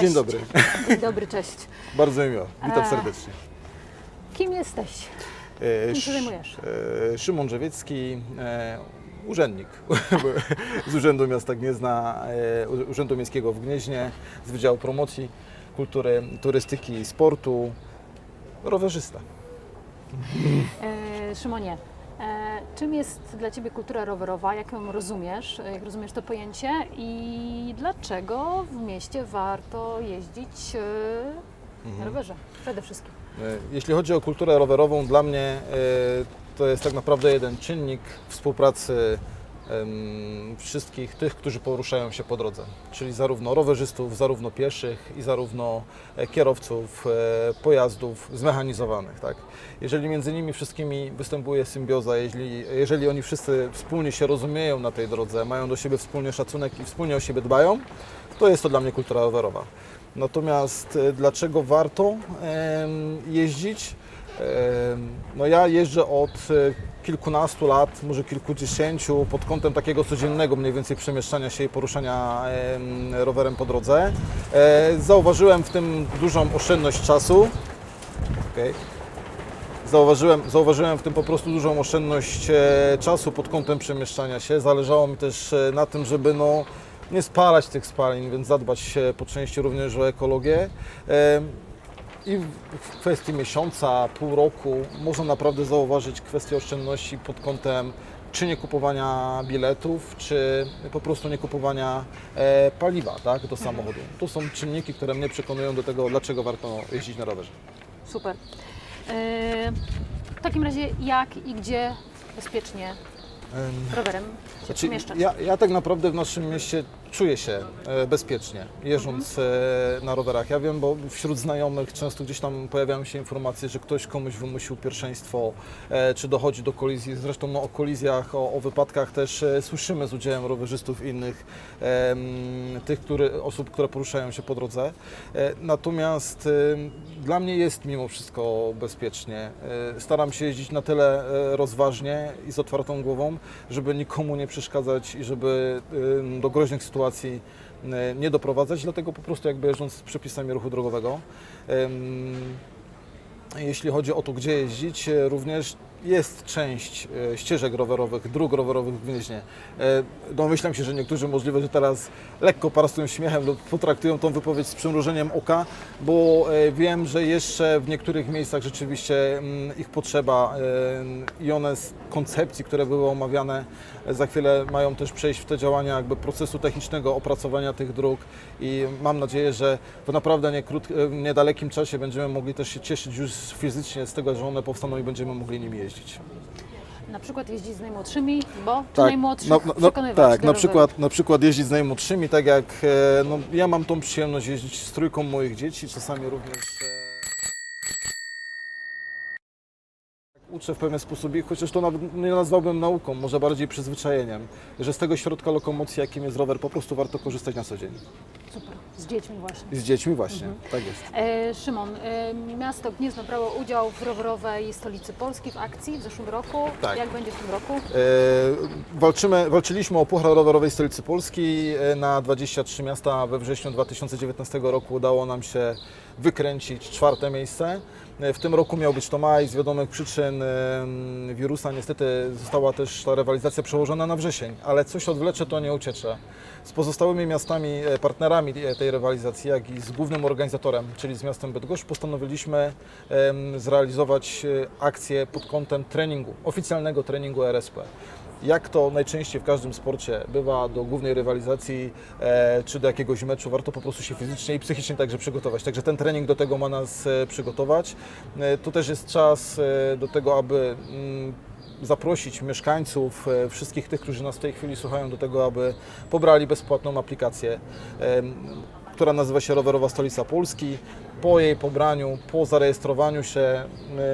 Dzień dobry. Dzień dobry, cześć. Bardzo mi miło. Witam serdecznie. Kim jesteś? E, Czym się Sz- zajmujesz? e, Szymon Drzewiecki, e, urzędnik z Urzędu Miasta Gniezna, Urzędu Miejskiego w Gnieźnie, z Wydziału Promocji Kultury, Turystyki i Sportu, rowerzysta. Szymonie, czym jest dla Ciebie kultura rowerowa? Jak ją rozumiesz? E, Jak rozumiesz to pojęcie? I dlaczego w mieście warto jeździć e, na rowerze? Przede wszystkim. E, Jeśli chodzi o kulturę rowerową, dla mnie e, to jest tak naprawdę jeden czynnik współpracy wszystkich tych, którzy poruszają się po drodze, czyli zarówno rowerzystów, zarówno pieszych i zarówno e, kierowców e, pojazdów zmechanizowanych. Tak? Jeżeli między nimi wszystkimi występuje symbioza, jeżeli, jeżeli oni wszyscy wspólnie się rozumieją na tej drodze, mają do siebie wspólnie szacunek i wspólnie o siebie dbają, to jest to dla mnie kultura rowerowa. Natomiast e, dlaczego warto jeździć? No ja jeżdżę od e, kilkunastu lat, może kilkudziesięciu, pod kątem takiego codziennego mniej więcej przemieszczania się i poruszania em, rowerem po drodze. E, Zauważyłem w tym dużą oszczędność czasu. Okej. Zauważyłem, zauważyłem w tym po prostu dużą oszczędność e, czasu pod kątem przemieszczania się. Zależało mi też na tym, żeby no, nie spalać tych spalin, więc zadbać po części również o ekologię. I w- kwestii miesiąca, pół roku można naprawdę zauważyć kwestię oszczędności pod kątem czy nie kupowania biletów, czy po prostu nie kupowania e, paliwa tak, do samochodu. To są czynniki, które mnie przekonują do tego, dlaczego warto jeździć na rowerze. Super. E, w takim razie jak i gdzie bezpiecznie Em, rowerem się Znaczy, przemieszczać? ja, ja tak naprawdę w naszym mieście czuję się e, bezpiecznie, jeżdżąc e, na rowerach. Ja wiem, bo wśród znajomych często gdzieś tam pojawiają się informacje, że ktoś komuś wymusił pierwszeństwo, e, czy dochodzi do kolizji. Zresztą no, o kolizjach, o, o wypadkach też słyszymy z udziałem rowerzystów innych tych który, osób, które poruszają się po drodze. Natomiast dla mnie jest mimo wszystko bezpiecznie. Staram się jeździć na tyle rozważnie i z otwartą głową, żeby nikomu nie przeszkadzać i żeby do groźnych sytuacji e, nie doprowadzać, dlatego po prostu jakby jeżdżąc z przepisami ruchu drogowego. Jeśli chodzi o to, gdzie jeździć, e, również jest część e, ścieżek rowerowych, dróg rowerowych w Gnieźnie. E, Domyślam się, że niektórzy możliwe, że teraz lekko parastują śmiechem lub potraktują tą wypowiedź z przymrużeniem oka, bo e, wiem, że jeszcze w niektórych miejscach rzeczywiście mm, ich potrzeba i one z koncepcji, które były omawiane, za chwilę mają też przejść w te działania jakby procesu technicznego opracowania tych dróg i mam nadzieję, że w naprawdę nie niedalekim czasie będziemy mogli też się cieszyć już fizycznie z tego, że one powstaną i będziemy mogli nimi jeździć. Na przykład jeździć z najmłodszymi, bo czy najmłodszych no, no, przekonywać tak na, przykład, na przykład jeździć z najmłodszymi, tak jak e, no, ja mam tą przyjemność jeździć z trójką moich dzieci, czasami również e, uczę w pewien sposób ich, chociaż to nawet nie nazwałbym nauką, może bardziej przyzwyczajeniem, że z tego środka lokomocji, jakim jest rower, po prostu warto korzystać na co dzień. Super, z dziećmi właśnie. Z dziećmi właśnie, tak jest. E, Szymon, e, miasto Gniezno brało udział w rowerowej stolicy Polski w akcji w zeszłym roku. Tak. Jak będzie w tym roku? E, walczymy, walczyliśmy o Puchar Rowerowej Stolicy Polski e, na 23 miasta we wrześniu 2019 roku. Udało nam się wykręcić czwarte miejsce. E, W tym roku miał być to maj, z wiadomych przyczyn e, wirusa niestety została też ta rywalizacja przełożona na wrzesień, ale coś odwlecze, to nie uciecze. Z pozostałymi miastami, e, partnerami e, tej rywalizacji, jak i z głównym organizatorem, czyli z miastem Bydgoszcz, postanowiliśmy zrealizować e, akcję pod kątem treningu, oficjalnego treningu RSP. Jak to najczęściej w każdym sporcie bywa do głównej rywalizacji e, czy do jakiegoś meczu, warto po prostu się fizycznie i psychicznie także przygotować. Także ten trening do tego ma nas przygotować. E, też jest czas e, do tego, aby mm, zaprosić mieszkańców, e, wszystkich tych, którzy nas w tej chwili słuchają, do tego, aby pobrali bezpłatną aplikację, która nazywa się Rowerowa Stolica Polski. Po jej pobraniu, po zarejestrowaniu się e,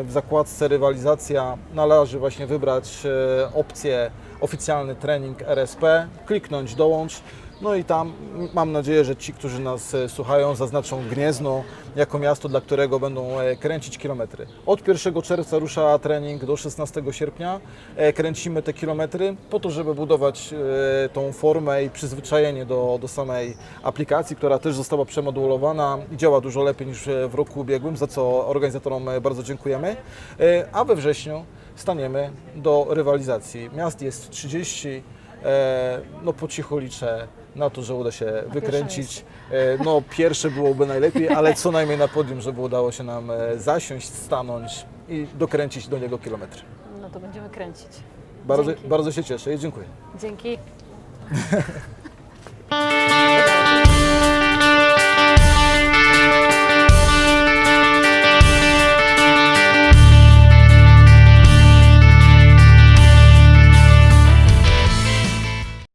w zakładce rywalizacja należy właśnie wybrać e, opcję oficjalny trening RSP, kliknąć dołącz. No i tam mam nadzieję, że ci, którzy nas e, słuchają, zaznaczą Gniezno jako miasto, dla którego będą e, kręcić kilometry. Od 1 czerwca rusza trening do 16 sierpnia. E, Kręcimy te kilometry po to, żeby budować tą formę i przyzwyczajenie do, do samej aplikacji, która też została przemodulowana i działa dużo lepiej niż w roku ubiegłym, za co organizatorom bardzo dziękujemy. A we wrześniu staniemy do rywalizacji. Miast jest 30, e, no po cichu liczę na to, że uda się wykręcić. E, No pierwsze byłoby najlepiej, ale co najmniej na podium, żeby udało się nam e, zasiąść, stanąć i dokręcić do niego kilometry. No to będziemy kręcić. Bardzo, Dzięki. bardzo się cieszę i dziękuję. Dzięki.